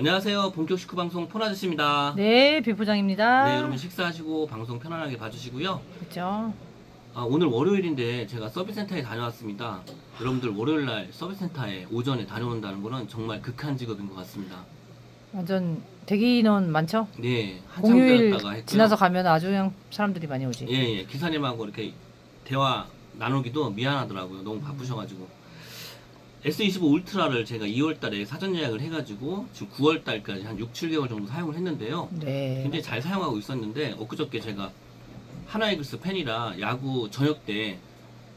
안녕하세요. 본격 식후 방송 폰아저씨입니다. 네, 비포장입니다. 네, 여러분 식사하시고 방송 편안하게 봐주시고요. 그렇죠. 아, 오늘 월요일인데 제가 서비스센터에 다녀왔습니다. 여러분들 월요일 날 서비스센터에 오전에 다녀온다는 거는 정말 극한 직업인 것 같습니다. 완전 대기 인원 많죠? 네, 한참 공휴일 기다렸다가 했고요. 지나서 가면 아주 그냥 사람들이 많이 오지. 예, 예, 기사님하고 이렇게 대화 나누기도 미안하더라고요. 너무 바쁘셔가지고. S25 울트라를 제가 2월달에 사전 예약을 해가지고 지금 9월달까지 한 6, 7개월 정도 사용을 했는데요. 네. 굉장히 잘 사용하고 있었는데 엊그저께 제가 하나이글스 팬이라 야구 저녁 때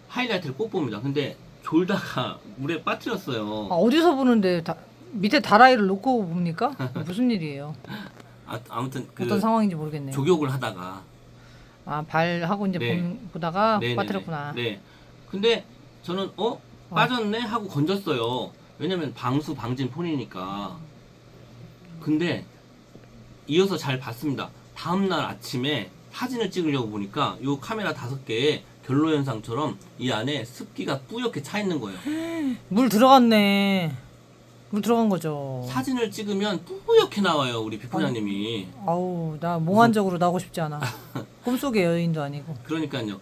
하이라이트를 꼭 봅니다. 근데 졸다가 물에 빠뜨렸어요. 아, 어디서 보는데 다, 밑에 다라이를 놓고 봅니까? 무슨 일이에요? 아, 아무튼 그 어떤 상황인지 모르겠네요. 조격을 하다가 아, 발하고 이제 네. 본- 보다가 네네네. 빠뜨렸구나. 네. 근데 저는 어 어. 빠졌네 하고 건졌어요. 왜냐면 방수 방진 폰이니까. 근데 이어서 잘 봤습니다. 다음 날 아침에 사진을 찍으려고 보니까 요 카메라 다섯 개에 결로 현상처럼 이 안에 습기가 뿌옇게 차 있는 거예요. 물 들어갔네. 물 들어간 거죠. 사진을 찍으면 뿌옇게 나와요, 우리 비포자님이. 아우, 나 몽환적으로 나오고 싶지 않아. 꿈속의 여인도 아니고. 그러니까요.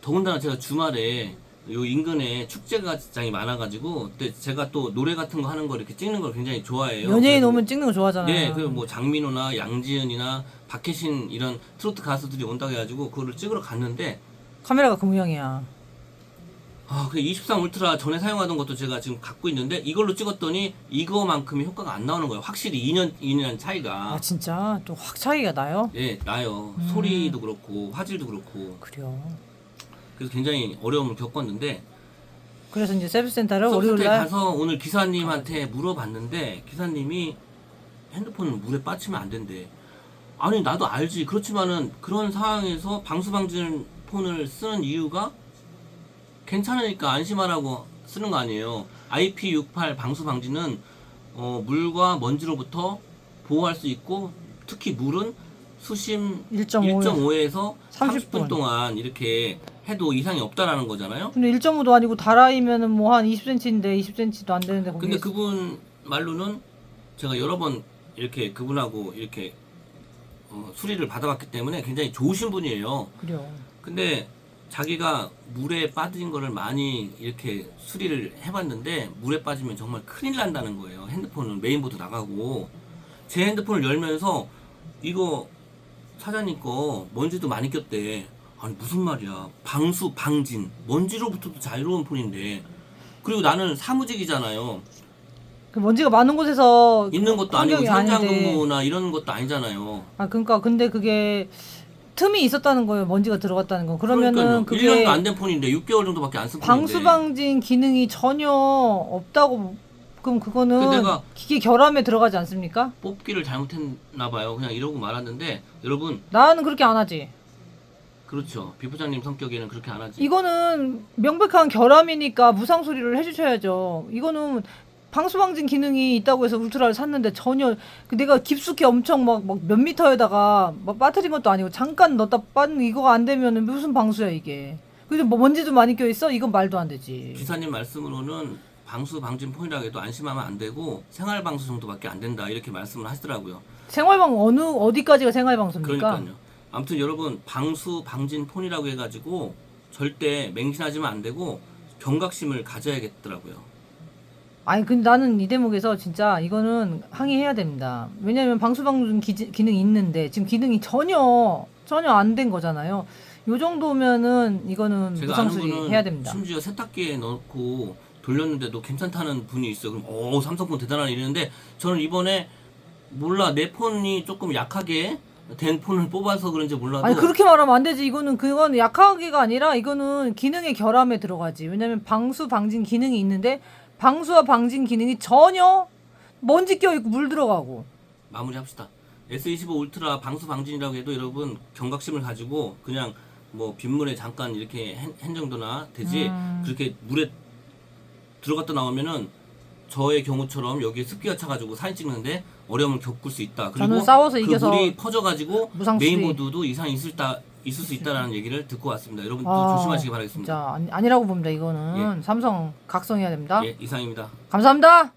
더군다나 제가 주말에 요 인근에 축제장이 많아가지고 근데 제가 또 노래 같은 거 하는 거 이렇게 찍는 걸 굉장히 좋아해요. 연예인 그리고- 오면 찍는 거 좋아하잖아요. 네, 그뭐 장민호나 양지은이나 박혜신 이런 트로트 가수들이 온다고 해가지고 그거를 찍으러 갔는데 카메라가 그 모양이야. 아, 그 23 울트라 전에 사용하던 것도 제가 지금 갖고 있는데 이걸로 찍었더니 이거만큼의 효과가 안 나오는 거예요. 확실히 2년 2년 차이가 아, 진짜 또 확 차이가 나요? 예 나요. 음. 소리도 그렇고 화질도 그렇고 그래요. 그래서 굉장히 어려움을 겪었는데 그래서 이제 서비스센터를 서비스에 월요일 날 가서 오늘 기사님한테 물어봤는데 기사님이 핸드폰 물에 빠지면 안 된대. 아니 나도 알지. 그렇지만은 그런 상황에서 방수 방진 폰을 쓰는 이유가 괜찮으니까 안심하라고 쓰는 거 아니에요. IP68 방수 방지는 어, 물과 먼지로부터 보호할 수 있고 특히 물은 수심 1.5 1.5에서 30 분. 30분 동안 이렇게 해도 이상이 없다라는 거잖아요. 근데 1.5도 아니고 다라이면은 뭐 한 20cm인데 20cm도 안 되는데 거기 근데 그분 말로는 제가 여러 번 이렇게 그분하고 이렇게 어, 수리를 받아봤기 때문에 굉장히 좋으신 분이에요. 그래요. 근데 자기가 물에 빠진 거를 많이 이렇게 수리를 해봤는데 물에 빠지면 정말 큰일 난다는 거예요. 핸드폰은 메인보드 나가고 제 핸드폰을 열면서 이거 사장님 거 먼지도 많이 꼈대. 아니 무슨 말이야? 방수 방진 먼지로부터도 자유로운 폰인데 그리고 나는 사무직이잖아요. 그 먼지가 많은 곳에서 있는 것도 아니고 환경이 현장 아닌데. 근무나 이런 것도 아니잖아요. 아 그러니까 근데 그게 틈이 있었다는 거예요. 먼지가 들어갔다는 거. 그러면은 그러니까요. 그게 1년도 안 된 폰인데 6개월 정도밖에 안 쓴 폰인데. 방수 방진 기능이 전혀 없다고 그럼 그거는 그 내가- 기계 결함에 들어가지 않습니까? 뽑기를 잘못했나 봐요. 그냥 이러고 말았는데 여러분 나는 그렇게 안 하지. 그렇죠. 비부장님 성격에는 그렇게 안 하지. 이거는 명백한 결함이니까 무상 수리를 해주셔야죠. 이거는 방수방진 기능이 있다고 해서 울트라를 샀는데 전혀 그 내가 깊숙이 엄청 막 몇 미터에다가 막 빠뜨린 것도 아니고 잠깐 넣었다 빠는 이거가 안 되면은 무슨 방수야 이게. 근데 뭐 먼지도 많이 껴 있어? 이건 말도 안 되지. 기사님 말씀으로는 방수 방진 폰이라고 해도 안심하면 안 되고 생활 방수 정도밖에 안 된다 이렇게 말씀을 하시더라고요. 생활방 어느 어디까지가 생활방수입니까? 그러니까요. 아무튼 여러분 방수 방진 폰이라고 해가지고 절대 맹신하지면 안 되고 경각심을 가져야겠더라고요. 아니 근데 나는 이 대목에서 진짜 이거는 항의해야 됩니다. 왜냐하면 방수방진 기, 기능이 있는데 지금 기능이 전혀 전혀 안 된 거잖아요. 요 정도면은 이거는 무상수리 해야 됩니다. 심지어 세탁기에 넣고 돌렸는데도 괜찮다는 분이 있어요. 그럼 오 삼성폰 대단하네 이랬는데 저는 이번에 몰라 내 폰이 조금 약하게 된 폰을 뽑아서 그런지 몰라도 아니 그렇게 말하면 안 되지. 이거는 그건 약하게가 아니라 이거는 기능의 결함에 들어가지. 왜냐면 방수 방진 기능이 있는데 방수와 방진 기능이 전혀 먼지 껴 있고 물 들어가고. 마무리합시다. S25 울트라 방수 방진이라고 해도 여러분 경각심을 가지고 그냥 뭐 빗물에 잠깐 이렇게 한, 한 정도나 되지 음. 그렇게 물에 들어갔다 나오면은 저의 경우처럼 여기에 습기가 차가지고 사진 찍는데 어려움을 겪을 수 있다. 그리고 저는 싸워서 그 이겨서 물이 퍼져가지고 무상. 메인보드도 이상이 있을 다 있을 수 있다라는 얘기를 듣고 왔습니다. 여러분도 아, 조심하시기 바라겠습니다. 진짜 아니, 아니라고 봅니다. 이거는 삼성 각성해야 됩니다. 예, 이상입니다. 감사합니다.